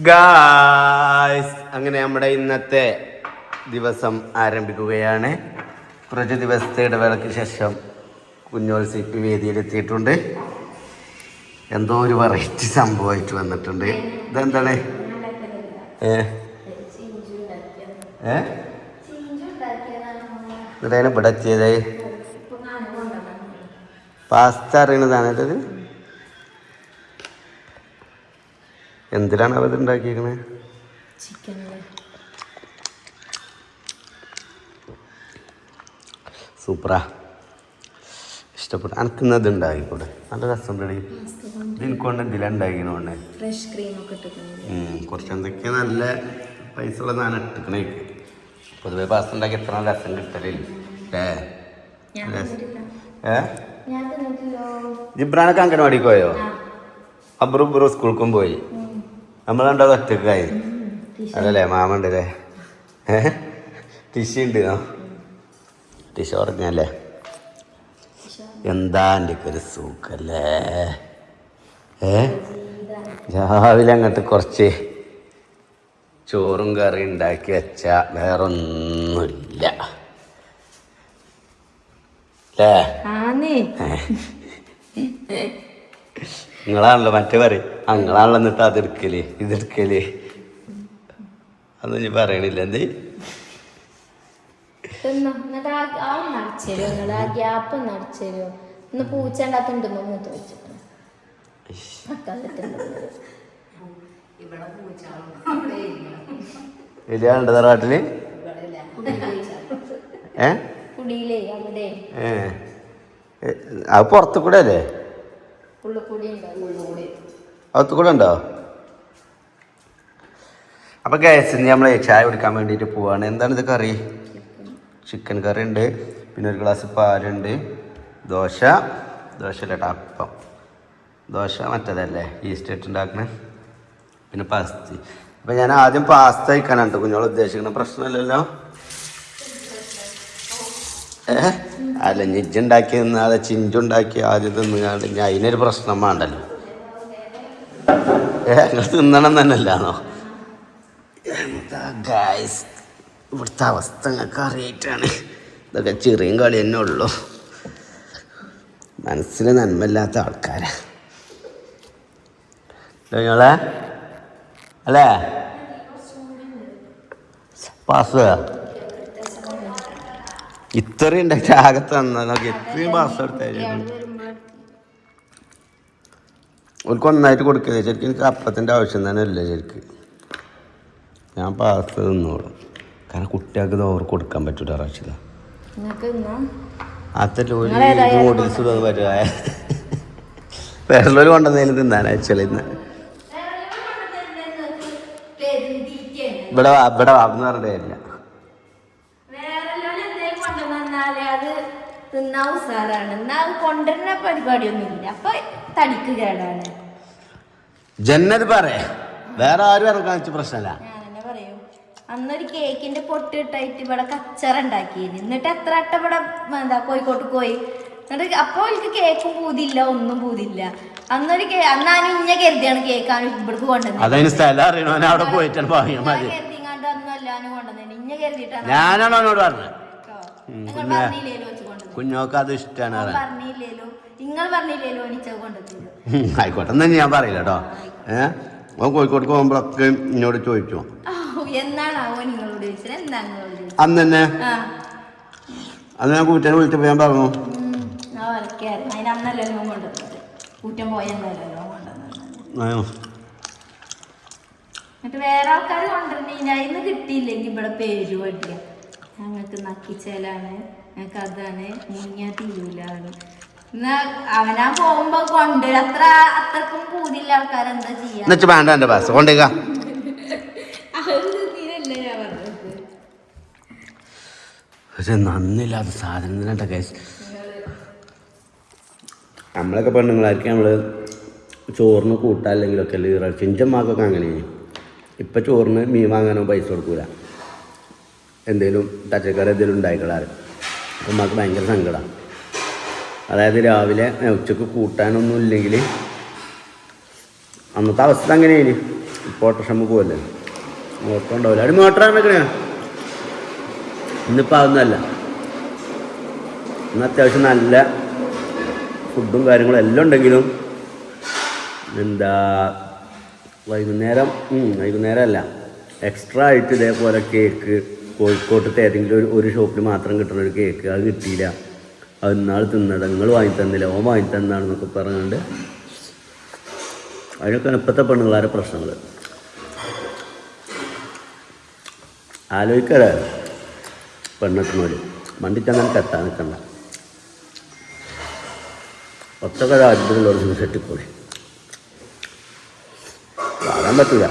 Guys അങ്ങനെ നമ്മുടെ ഇന്നത്തെ ദിവസം ആരംഭിക്കുകയാണ്. കുറച്ച് ദിവസത്തെ ഇടവേളയ്ക്ക് ശേഷം കുഞ്ഞോത്സവ വേദിയിലെത്തിയിട്ടുണ്ട്. എന്തോ ഒരു വെറൈറ്റി സംഭവമായിട്ട് വന്നിട്ടുണ്ട്. ഇതെന്താണ്? ഏ? ഏ? ഇതാണ് ഇവിടെ എത്തിയത്? പാസ്ത അറിയണതാണ് ഇത് എന്തിനാണ് അവത് ഉണ്ടാക്കിയിരിക്കണേ സൂപ്പറാ. ഇഷ്ടപ്പെട്ടു. എനിക്കിന്ന് ഇത് ഉണ്ടാക്കിക്കൂടെ? നല്ല രസം റെഡി എന്തിലാണ് ഉണ്ടാക്കിയതുകൊണ്ട് കുറച്ച് എന്തൊക്കെയാ നല്ല പൈസ ഉള്ള സാധനം ഇട്ടിക്കണേ പൊതുവെ പാസ്ത ഉണ്ടാക്കി എത്ര രസം കിട്ടലില്ല. ഏ. ഏ? ജിബ്രാനൊക്കെ അംഗനവാടിക്ക് പോയോ? അബ്രു സ്കൂൾക്കും പോയി. നമ്മൾ രണ്ടാൾ ഒറ്റക്കായി അതല്ലേ മാമണ്ടല്ലേ? അല്ലേ ടിഷി ഉണ്ട് ടിഷ പറഞ്ഞല്ലേ എന്താ എന്റെ ഒരു സൂക്കല്ലേ ഏ രാവിലെ അങ്ങോട്ട് കുറച്ച് ചോറും കറി ഉണ്ടാക്കി വെച്ച വേറൊന്നുമില്ല. അല്ലേ നിങ്ങളാണല്ലോ മറ്റേ പറയും നിങ്ങളാണല്ലോ എന്നിട്ട് അതെടുക്കൽ ഇതെടുക്കൽ. അതൊന്നും ഞാൻ പറയണില്ല. എന്ത്? ഗ്യാപ്പ് മൂത്ത് വെച്ചിട്ട്. തറവാട്ടിൽ? ഏ? അത് പുറത്തു കൂടെ അല്ലേ? ഉള്ളുകൂടി ഉണ്ട്? അകത്തു കൂടെ ഉണ്ടോ അപ്പൊ ഗ്യാസ് നമ്മൾ ചായ കുടിക്കാൻ വേണ്ടിയിട്ട് പോവാണ്. എന്താണ് ഇത് കറി? ചിക്കൻ കറി ഉണ്ട്. പിന്നെ ഒരു ഗ്ലാസ് പാലുണ്ട് ദോശ. ദോശ അപ്പം. ദോശ മറ്റതല്ലേ? ഈസ്റ്റ് ഇട്ട് ഉണ്ടാക്കണേ പിന്നെ പാസ്ത അപ്പം ഞാൻ ആദ്യം പാസ്ത കഴിക്കാനാണ് കുഞ്ഞോൾ ഉദ്ദേശിക്കുന്ന പ്രശ്നമില്ലല്ലോ ഏ? അല്ല ഞിജുണ്ടാക്കി നിന്നാതെ ചിഞ്ചുണ്ടാക്കി ആദ്യം തിന്നുകാണ്ട് ഞാൻ അതിനൊരു പ്രശ്നം വേണ്ടല്ലോ. ഏ തിന്നണം തന്നെയല്ലാണോ എന്താ ഗായ്സ് ഇവിടുത്തെ അവസ്ഥ നിങ്ങൾക്ക് അറിയിട്ടാണ് ഇതൊക്കെ ചെറിയ കളി തന്നെ ഉള്ളൂ. മനസ്സിൽ നന്മയില്ലാത്ത ആൾക്കാരാ. നിങ്ങളെ? അല്ലേ? പാസ്. ഇത്രയും ഉണ്ടായിട്ട് ആകെ തന്നതൊക്കെ ഇത്രയും പാസ് എടുത്തായിരുന്നു. ഓർക്ക് ഒന്നായിട്ട് കൊടുക്കുക ശരിക്കും എനിക്ക് അപ്പത്തിന്റെ ആവശ്യം തന്നെ ഇല്ല ശരിക്ക്. ഞാൻ പാസ് തിന്നോളും കാരണം കുട്ടികൾക്ക് ഇത് കൊടുക്കാൻ പറ്റൂല റാഷിദ നൂഡിൽസ് പറ്റുക വേറെ കൊണ്ടുവന്നതിന് തിന്നാൻ ആക്ച്വലി ഇന്ന്. ഇവിടെ ഇവിടെ കാര്യമില്ല. തിന്നാ ഉസാറാണ്. എന്നാ അത് കൊണ്ടുവരുന്ന പരിപാടിയൊന്നുമില്ല. അപ്പൊ തടിക്ക് കേടാണ്. ജന്നത് പറയാ. വേറെ ആരും ഇറക്കാൻ വെച്ച പ്രശ്നമല്ല പറയും. അന്നൊരു കേക്കിന്റെ പൊട്ട് ഇട്ടായിട്ട് ഇവിടെ കച്ചറ ഉണ്ടാക്കി എന്നിട്ട് എത്ര അട്ട ഇവിടെ എന്താ കോഴിക്കോട്ട് പോയി. എന്നിട്ട് അപ്പൊ എനിക്ക് കേക്കും പൂതില്ല ഒന്നും പൂതില്ല അന്നൊരു കേ അന്നാണ് ഇഞ്ഞ കരുതിയാണ് കേക്കാണ് ഇവിടേക്ക് കൊണ്ടുവന്നത്. അതതിന് സ്ഥലം അറിയണോ. അവിടെ പോയിട്ടാണ് പറയാൻ മതി. കരുതിങ്ങാണ്ട് അന്നും അല്ലാനും കൊണ്ടുവന്നത്. ഇഞ്ഞ കരുതിയിട്ടാണ് ഞാനാണ് അവനോട് പറഞ്ഞത്. കേട്ടോ. ഉം, നിങ്ങൾ പിന്നെ? പറഞ്ഞില്ലേലോ വെച്ച് കൊണ്ടുവന്നത്. കുഞ്ഞോക്ക് അത് ഇഷ്ടമാണ് പറഞ്ഞില്ലേലോ. നിങ്ങൾ പറഞ്ഞില്ലേ ആയിക്കോട്ടെ. എന്നാ ഞാൻ പറയില്ല കേട്ടോ. ഏഹ് ഓൻ കോഴിക്കോട് പോകുമ്പോഴൊക്കെ എന്നോട് ചോദിച്ചു? നിങ്ങളോട് ചോദിച്ചത്? അന്ന് തന്നെ. അന്ന് ഞാൻ കൂറ്റനെ വിളിച്ചപ്പോൾ ഞാൻ പറഞ്ഞു. ഞങ്ങക്ക് കൊണ്ടുവന്നത്? കുറ്റം പോയെന്നല്ലല്ലോ ഓൻ കൊണ്ടുവന്നത്. എന്നിട്ട് വേറെ ആൾക്കാർ കൊണ്ടുവരണ ഇന്ന് കിട്ടിയില്ലെങ്കിൽ ഇവിടെ പേര് ഞങ്ങൾക്ക് നക്കിച്ചേലാണ് ഞങ്ങൾക്ക് അതാണ് മുങ്ങിയാ തീരൂലാണ്. അവനാ അത്രക്കും ചെയ്യാ? എന്നുവെച്ചാൽ വേണ്ട എന്റെ ബസ് കൊണ്ടേക്ക പക്ഷെ നന്നില്ലാത്ത സാധനം തന്നെ കേസ് നമ്മളൊക്കെ പെണ്ണുങ്ങളായിരിക്കും നമ്മൾ ചോറിന് കൂട്ടാൻ അല്ലെങ്കിലൊക്കെ അല്ലേ ചിഞ്ചന്മാർക്കൊക്കെ അങ്ങനെയാണ് ഇപ്പം ചോറിന് മീൻ വാങ്ങാനോ പൈസ കൊടുക്കൂല. എന്തേലും പച്ചക്കറി എന്തേലും ഉണ്ടായിക്കളാറ് അപ്പം നമുക്ക് ഭയങ്കര സങ്കടമാണ് അതായത് രാവിലെ ഉച്ചയ്ക്ക് കൂട്ടാനൊന്നും ഇല്ലെങ്കിൽ അന്നത്തെ അവസ്ഥ അങ്ങനെയാണ്. ഇപ്പോൾ ഓട്ടോഷമ്മ പോവല്ലേ? മോട്ടർ ഉണ്ടാവില്ല അവിടെ മോട്ടർ ആണെക്കണേ ഇന്നിപ്പോൾ അതൊന്നല്ല ഇന്ന് അത്യാവശ്യം നല്ല ഫുഡും കാര്യങ്ങളും എല്ലാം ഉണ്ടെങ്കിലും എന്താ വൈകുന്നേരം വൈകുന്നേരം അല്ല എക്സ്ട്രാ ആയിട്ട് ഇതേപോലെ കേക്ക് കോഴിക്കോട്ടത്തെ ഏതെങ്കിലും ഒരു ഒരു ഷോപ്പിൽ മാത്രം കിട്ടുന്ന ഒരു കേക്ക് അത് കിട്ടിയില്ല. അത് ഇന്നാൾ തിന്നട നിങ്ങൾ വാങ്ങി തന്നില്ല ഓൻ വാങ്ങി തന്നാണെന്നൊക്കെ പറഞ്ഞുകൊണ്ട് അതിനൊക്കെയാണ് ഇപ്പോഴത്തെ പെണ്ണുങ്ങളാരെ പ്രശ്നങ്ങൾ ആലോചിക്കട. പെണ്ണെത്തുന്നവർ മണ്ടിച്ചങ്ങനെ കെട്ടാൻ നിൽക്കണ്ട അദ്ധ്രം ഒരു സെറ്റിപ്പോയി കാണാൻ പറ്റില്ല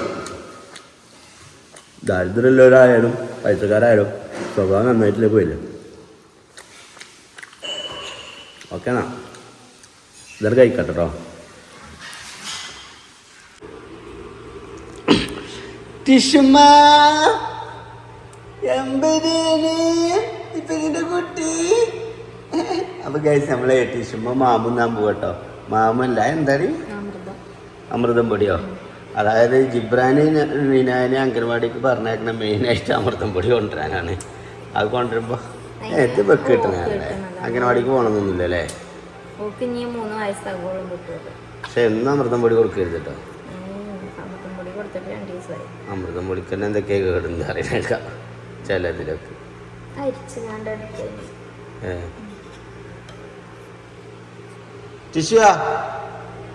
ദാരിദ്ര്യമുള്ളവരായാലും പൈസക്കാരായാലും സ്വഭാവം നന്നായിട്ടില്ലേ പോയില്ലേ? ഓക്കെ എന്നാ കഴിക്കട്ടെ കേട്ടോ ടിഷുമ്മ കുട്ടി. അപ്പൊ കഴിച്ച് നമ്മളെ ടിഷുമ്മ നമ്പു കേട്ടോ മാമല്ല എന്താ അമൃതം. അമൃതം പൊടിയോ? അതായത് ജിബ്രാനെ നീനാനെ അംഗൻവാടിക്ക് പറഞ്ഞേക്കുന്ന മെയിനായിട്ട് അമൃതം പൊടി കൊണ്ടുവരാനാണ്. അത് കൊണ്ടുവരുമ്പോൾ ഇത് വെക്ക് അങ്ങനെ അംഗൻവാടിക്ക് പോകണമെന്നൊന്നുമില്ല അല്ലേ? ഓക്ക് ഇനി മൂന്ന് പക്ഷെ എന്നും അമൃതം പൊടി കൊടുക്കരുത് കേട്ടോ അമൃതം പൊടി കൊടുത്തിട്ട് രണ്ട് ദിവസമായി. അമൃതം പൊടിക്ക് തന്നെ എന്തൊക്കെയാ കേടുണ്ട് അറിയാം ചിലതിലൊക്കെ. ടിഷുവാ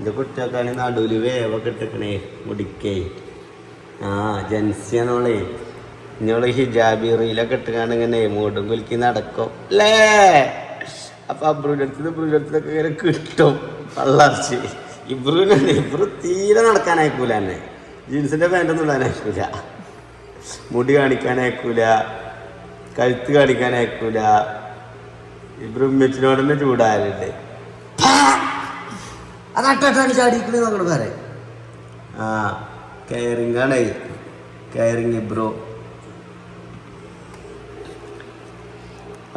ഇത് കുട്ടിയൊക്കെ നടുവിൽ വേവൊക്കെ ഇട്ടിക്കണേ മുടിക്കേ. ആ ജൻസിയാണോളേ. ഇന്നോൾ ഹിജാബി റീലൊക്കെ ഇട്ടുകാണ് ഇങ്ങനെ എമോട്ടും കുലുക്കി നടക്കും. അല്ലേ അപ്പൊ അബ്രൂന്റെ അടുത്ത് ഇങ്ങനെ കിട്ടും. പള്ളർച്ച്. ഇബ്രൂനെ ഇബ്രു തീരെ നടക്കാനയക്കൂല എന്നെ. ജീൻസിന്റെ പാന്റൊന്നും ഇടാനയക്കൂല. മുടി കാണിക്കാനയക്കൂല. കഴുത്ത് കാണിക്കാനയക്കൂല. ഇബ്രു ഉമ്മച്ചിനോട് തന്നെ ചൂടായാലുണ്ട് അതട്ടാണ് ചാടിക്കണേ നമ്മൾ പറയാം. ആ കയറിങ് ആണേ കയറിങ് ബ്രോ.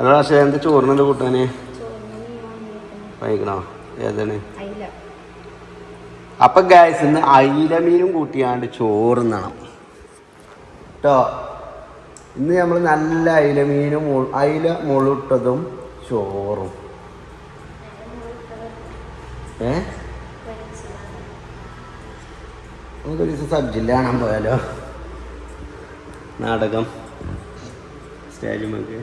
അല്ല പക്ഷേ എന്ത് ചോറിനെന്താ കൂട്ടാന്? വൈകണോ? ഏതാണ്? അപ്പൊ ഗ്യാസ് ഇന്ന് അയില മീനും കൂട്ടിയാണ്ട് ചോറുന്നണം. കേട്ടോ ഇന്ന് നമ്മൾ നല്ല അയില മീനും അയില മുളിട്ടതും ചോറും. ഏ? നമുക്കൊരു ദിവസം സബ്ജില്ല കാണാൻ പോയാലോ? നാടകം. സ്റ്റേജ് നമുക്ക്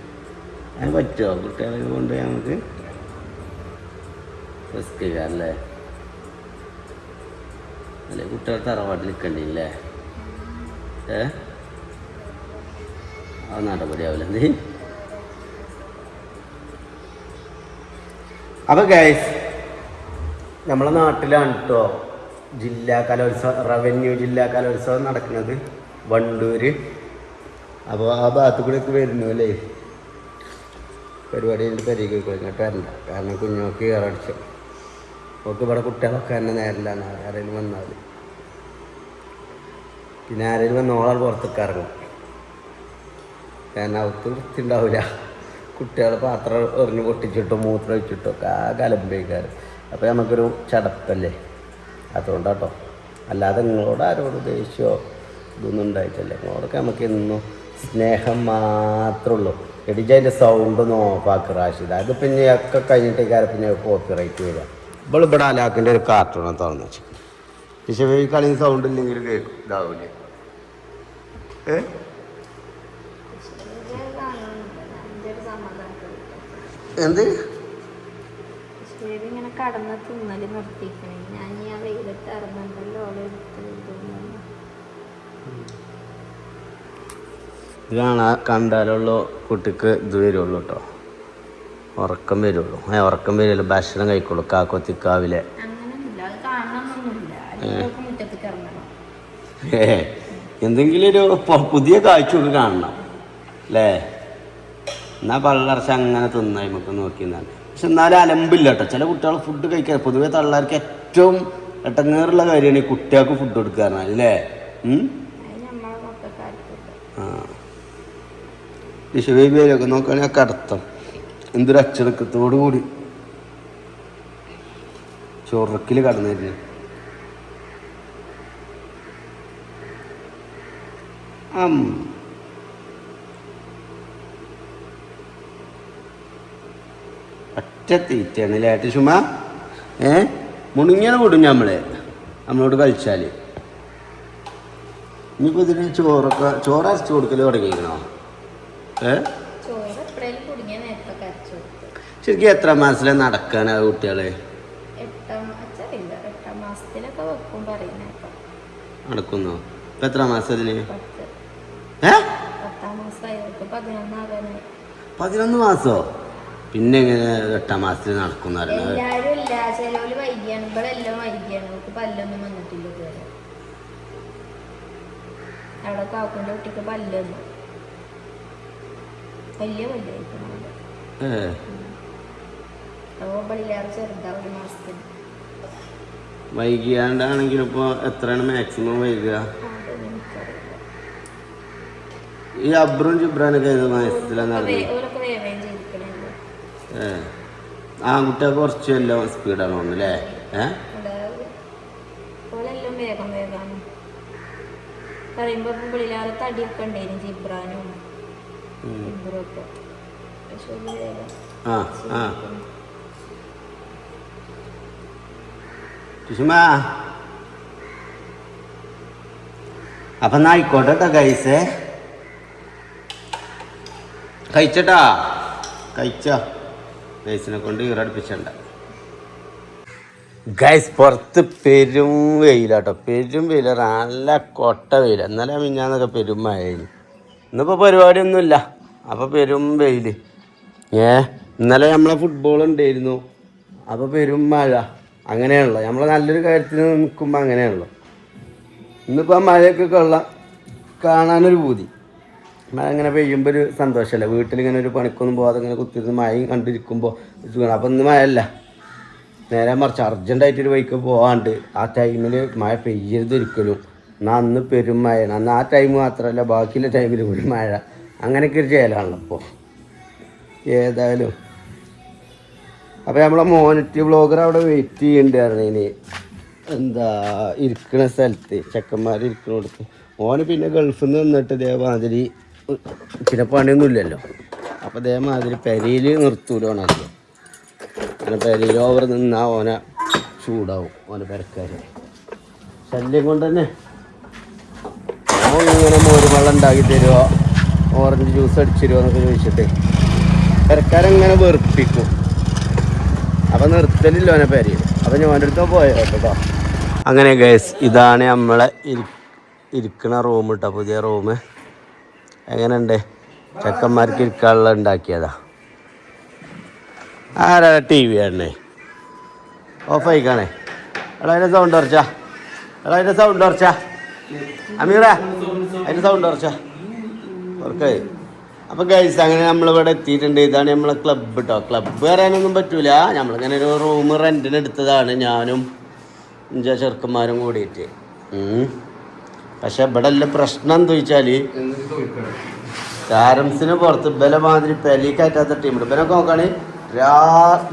അതിന് പറ്റുമോ? കുട്ടികളെ കൊണ്ടുപോയി നമുക്ക് റിസ്ക് അല്ലേ? അല്ലേ കുട്ടികൾ തറവാട്ടിൽ നിൽക്കണ്ടില്ലേ? ഏ? ആ നടപടിയാവില്ല. എന്ത് അപ്പൊ ഗൈസ് നമ്മളെ നാട്ടിലാണ് കേട്ടോ ജില്ലാ കലോത്സവം റവന്യൂ ജില്ലാ കലോത്സവം നടക്കുന്നത് വണ്ടൂര്. അപ്പോൾ ആ ഭാഗത്ത് കൂടെ ഒക്കെ വരുന്നു അല്ലേ? പരിപാടി എന്റെ കഴിഞ്ഞിട്ട് വരണ്ട കാരണം കുഞ്ഞോക്ക് കയറടിച്ചു നമുക്ക് ഇവിടെ കുട്ടികളൊക്കെ തന്നെ നേരിലാണ് ആരെങ്കിലും വന്നാൽ. പിന്നെ ആരെങ്കിലും വന്നോളാൾ പുറത്തേക്ക് ഇറങ്ങും കാരണം അവർക്ക് വൃത്തി ഉണ്ടാവില്ല കുട്ടികൾ പാത്രം എറിഞ്ഞ് പൊട്ടിച്ചിട്ടോ മൂത്രം ഒഴിച്ചിട്ടോ ഒക്കെ ആ കലമ്പേക്കാറ് അപ്പോൾ നമുക്കൊരു ചടപ്പല്ലേ? അതുകൊണ്ടാട്ടോ. അല്ലാതെ നിങ്ങളോട് ആരോട് ദേഷ്യമോ ഇതൊന്നും ഉണ്ടായിട്ടല്ലേ. നിങ്ങളോടൊക്കെ നമുക്ക് എന്നും സ്നേഹം മാത്രമേ ഉള്ളൂ എടിച്ചതിന്റെ സൗണ്ട് ഒന്ന് ഓഫാക്കി റാഷിദ്. അത് പിന്നെ ഒക്കെ കഴിഞ്ഞിട്ടേക്കാരം പിന്നെ കോപ്പി റൈറ്റ് വരിക. ഇപ്പോൾ ഇവിടെ അലാക്കിന്റെ ഒരു കാർട്ടൂണ തുറന്നു വെച്ചു പക്ഷേ ഈ കളി സൗണ്ട് ഇല്ലെങ്കിൽ കേൾക്കും. ഇതാവൂലേ? ഏ? എന്ത്? കടന്ന് തിന്നൽ നിർത്തിക്കണേ ഞാൻ ആ വെയിലത്ത് ഇറങ്ങണ്ടല്ലോ ഇത് കാണാ കണ്ടാലുള്ള കുട്ടിക്ക് ഇത് വരുള്ളൂ കേട്ടോ ഉറക്കം വരുള്ളൂ. ഏ ഉറക്കം വരുള്ളൂ ഭക്ഷണം കഴിക്കുള്ളൂ. കാക്കൊത്തിക്കാവിലെ ഏ. എന്തെങ്കിലും ഒരു പുതിയ കാഴ്ചയൊക്കെ കാണണം. അല്ലേ എന്നാ പള്ളർച്ച അങ്ങനെ തിന്നായി നമുക്ക് നോക്കി എന്നാണ് പക്ഷെ എന്നാലും അലമ്പില്ല കേട്ടോ ചില കുട്ടികൾ ഫുഡ് കഴിക്കാൻ പൊതുവെ തള്ളാർക്ക് ഏറ്റവും എട്ടങ്ങേറുള്ള കാര്യമാണ് ഈ കുട്ടികൾക്ക് ഫുഡ് കൊടുക്കുക പറഞ്ഞാൽ അല്ലേ ഉം? അത് നോക്കുകയാണെങ്കിൽ ആ കടത്തം എന്തൊരു അച്ചടക്കത്തോടു കൂടി. ചൊറക്കിൽ കടന്നിരുന്നു അം. ഒറ്റ തീറ്റയാണ് ലേറ്റ് ചുമ ഏ? മുണിങ്ങനെ വിടും നമ്മളെ നമ്മളോട് കളിച്ചാൽ ഇനിയിപ്പോൾ ഇതിന് ചോറൊക്കെ ചോറ് അരച്ച് കൊടുക്കൽ തുടങ്ങിക്കണോ ശരിക്കും എത്ര മാസത്തിലെ ആ കുട്ടികളെ? നടക്കുന്നോ? ഇപ്പം എത്ര മാസത്തിന് പതിനൊന്ന് മാസോ? പിന്നെ എങ്ങനെ എട്ടാം മാസത്തിൽ ഇതുവരെ. അവിടെ കാക്കുന്റെ കുട്ടിക്ക് പല്ലൊന്നും. വലിയ ഒരു വൈകിയാണ്ടാണെങ്കിലും ഇപ്പോൾ എത്രയാണ് മാക്സിമം വൈകുക? ഈ അബ്രും ജിബ്രാനൊക്കെ ഏത് മാസത്തിലാണ് നടന്നത്? ഏ. കുറച്ച് എല്ലാം സ്പീഡാണ് തോന്നുന്നു അല്ലേ ഏ? പറയുമ്പോൾ പിള്ളിലാറ് തടിയൊക്കെ ഉണ്ടായിരുന്നു ജിബ്രാനും. ആ ആ. സുഷമ. അപ്പൊ എന്നാ ആയിക്കോട്ടെ കേട്ടോ ഗൈസേ കഴിച്ചട്ടാ കഴിച്ച. ഗൈസിനെ കൊണ്ട് ഈറടിപ്പിച്ചണ്ട ഗൈസ് പുറത്ത് പെരും വെയിലാട്ടോ പെരും വെയിലാണ് നല്ല കൊട്ട വെയില. ഇന്നലെ മിഞ്ഞാന്നൊക്കെ പെരും മഴയിന് ഇന്നിപ്പോൾ പരിപാടിയൊന്നുമില്ല. അപ്പോൾ പെരും വെയിൽ ഏ ഇന്നലെ നമ്മളെ ഫുട്ബോൾ ഉണ്ടായിരുന്നു. അപ്പോൾ പെരും മഴ. അങ്ങനെയാണല്ലോ. നമ്മളെ നല്ലൊരു കാര്യത്തിന് നിൽക്കുമ്പോൾ അങ്ങനെയാണല്ലോ. ഇന്നിപ്പോൾ മഴയൊക്കെ കൊള്ളാം. കാണാനൊരു പൂതി. മഴ ഇങ്ങനെ പെയ്യുമ്പോൾ ഒരു സന്തോഷമല്ല വീട്ടിലിങ്ങനെ ഒരു പണിക്കൊന്നും പോകാതെ ഇങ്ങനെ കുത്തിരുന്ന് മഴയും കണ്ടിരിക്കുമ്പോൾ സുഖമാണ്. അപ്പം ഇന്ന് മഴയല്ല. നേരെ മറിച്ച് അർജന്റായിട്ടൊരു ബൈക്ക് പോകാണ്ട് ആ ടൈമിൽ മഴ പെയ്യരുത് ഒരിക്കലും. എന്നാൽ അന്ന് പെരും മഴയാണ് അന്ന് ആ ടൈം മാത്രമല്ല ബാക്കിയുള്ള ടൈമിൽ ഒരു മഴ. അങ്ങനെയൊക്കെ ഒരു ചേലാണല്ലോ ഇപ്പോൾ ഏതായാലും. അപ്പോൾ നമ്മളെ മോണിറ്റി ബ്ലോഗർ അവിടെ വെയിറ്റ് ചെയ്യണ്ടായിരുന്നു ഇനി. എന്താ ഇരിക്കുന്ന സ്ഥലത്ത് ചെക്കന്മാർ ഇരിക്കുന്നിടത്ത് ഓന് പിന്നെ ഗൾഫിൽ നിന്ന് നിന്നിട്ട് ഇതേമാതിരി ഉ- പിന്നെ പണിയൊന്നുമില്ലല്ലോ. അപ്പോൾ ഇതേമാതിരി പെരയിൽ നിർത്തൂലോണല്ലോ അങ്ങനെ പെരയിൽ ഓവർ നിന്നാൽ ഓനെ ചൂടാവും ഓനെ പെരക്കാർ ശല്യം കൊണ്ട് തന്നെ ഓൻ ഇങ്ങനെ മോര് വെള്ളം ഉണ്ടാക്കി തരുമോ ഓറഞ്ച് ജ്യൂസ് അടിച്ചു തരുമോ എന്നൊക്കെ ചോദിച്ചിട്ട്. പെരക്കാരങ്ങനെ വെറുപ്പിക്കും. അപ്പൊ നിർത്തലില്ല ഓനെ പേര്. അപ്പൊ ഞാൻ അടുത്ത് പോയോ കേട്ടോ. അങ്ങനെ ഗൈസ് ഇതാണ് നമ്മളെ ഇരി- ഇരിക്കണ റൂം കേട്ടോ പുതിയ റൂം എങ്ങനെയുണ്ട്? ചെക്കന്മാർക്ക് ഇരിക്കാനുള്ള ഉണ്ടാക്കിയതാ. ആരാ ടി വി ആണേ ഓഫ് ആയിക്കാണേ. എടാ അതിന്റെ സൗണ്ട് കുറച്ചാ എടാ അതിന്റെ സൗണ്ട് ഉറച്ചാ. അമീറ അതിന്റെ സൗണ്ട് കുറച്ചാ ഓർക്കേ അപ്പൊ ഗൈസ് അങ്ങനെ നമ്മളിവിടെ എത്തിയിട്ടുണ്ട്. ഇതാണ് നമ്മളെ ക്ലബ്ബ് കേട്ടോ ക്ലബ്ബ് പറയാനൊന്നും പറ്റൂല. നമ്മളിങ്ങനെ ഒരു റൂം റെന്റിന് എടുത്തതാണ് ഞാനും അഞ്ചാ ചെറുക്കന്മാരും കൂടിയിട്ട്. പക്ഷെ ഇവിടെ ഉള്ള പ്രശ്നം എന്താ വെച്ചാൽ കാരംസിന് പുറത്ത് ഇബലെ മാതിരി പെലി കയറ്റാത്ത ടീം ഇബനൊക്കെ നോക്കാണ് രാ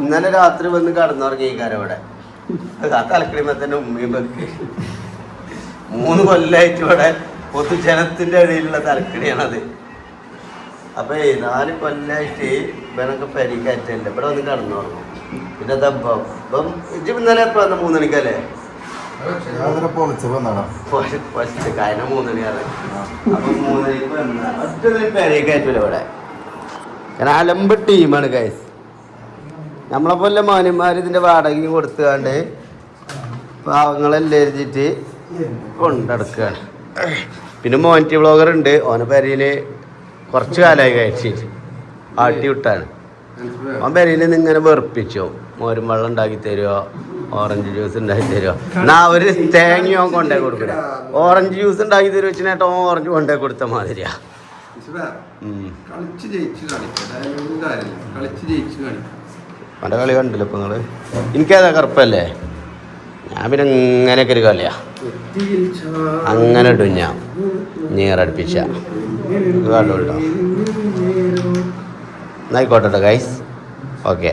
ഇന്നലെ രാത്രി വന്ന് ഇവിടെ. ആ തലക്കിടിമ തന്നെ ഉമ്മയും വെക്ക് മൂന്ന് കൊല്ലായിട്ട് ഇവിടെ പൊതുജനത്തിന്റെ ഇടയിലുള്ള തലക്കടിയാണത് അപ്പൊ ഈ നാല് കൊല്ലായിട്ട് ഇവനൊക്കെ പരിക്കയറ്റല്ല ഇവിടെ വന്ന് കടന്നു തുടങ്ങും പിന്നെ ദമ്പം ഇപ്പം ഇജ്ജ് ഇന്നലെ എപ്പോ വന്ന? ഒറ്റ ഇവിടെ. കാരണം അലമ്പ് ടീമാണ് ഗൈസ് നമ്മളെ പോലെ മാന്യന്മാർ ഇതിന്റെ വാടകയും കൊടുത്തുകൊണ്ട് പാവങ്ങളെല്ലാം എഴുതിയിട്ട് കൊണ്ടടക്കുകയാണ് പിന്നെ മോനിറ്റി വ്ളോഗർ ഉണ്ട്. ഓന പെരയിൽ കുറച്ച് കാലമായി കഴിച്ചിട്ട് ആട്ടി വിട്ടാണ്. അവൻ പെരയിൽ നിന്ന് ഇങ്ങനെ വെറുപ്പിച്ചു. മോരും വെള്ളം ഉണ്ടാക്കി തരുമോ ഓറഞ്ച് ജ്യൂസ് ഉണ്ടാക്കി തരുമോ എന്നാ ഒരു തേങ്ങയോ കൊണ്ടേ കൊടുക്കുക ഓറഞ്ച് ജ്യൂസ് ഉണ്ടാക്കി തരുമോ വെച്ചിട്ട് ഓറഞ്ച് കൊണ്ടേ കൊടുത്ത മാതിരിയാ. അവന്റെ കളി കണ്ടില്ല ഇപ്പൊ നിങ്ങൾ? എനിക്കതാ കറുപ്പല്ലേ? ഞാൻ പിന്നെ ഇങ്ങനെയൊക്കെ ഒരു കളിയാ. അങ്ങനെ ഞാൻ. നീറടിപ്പിച്ച കേട്ടോ? എന്നായിക്കോട്ടെ ഗൈസ് ഓക്കെ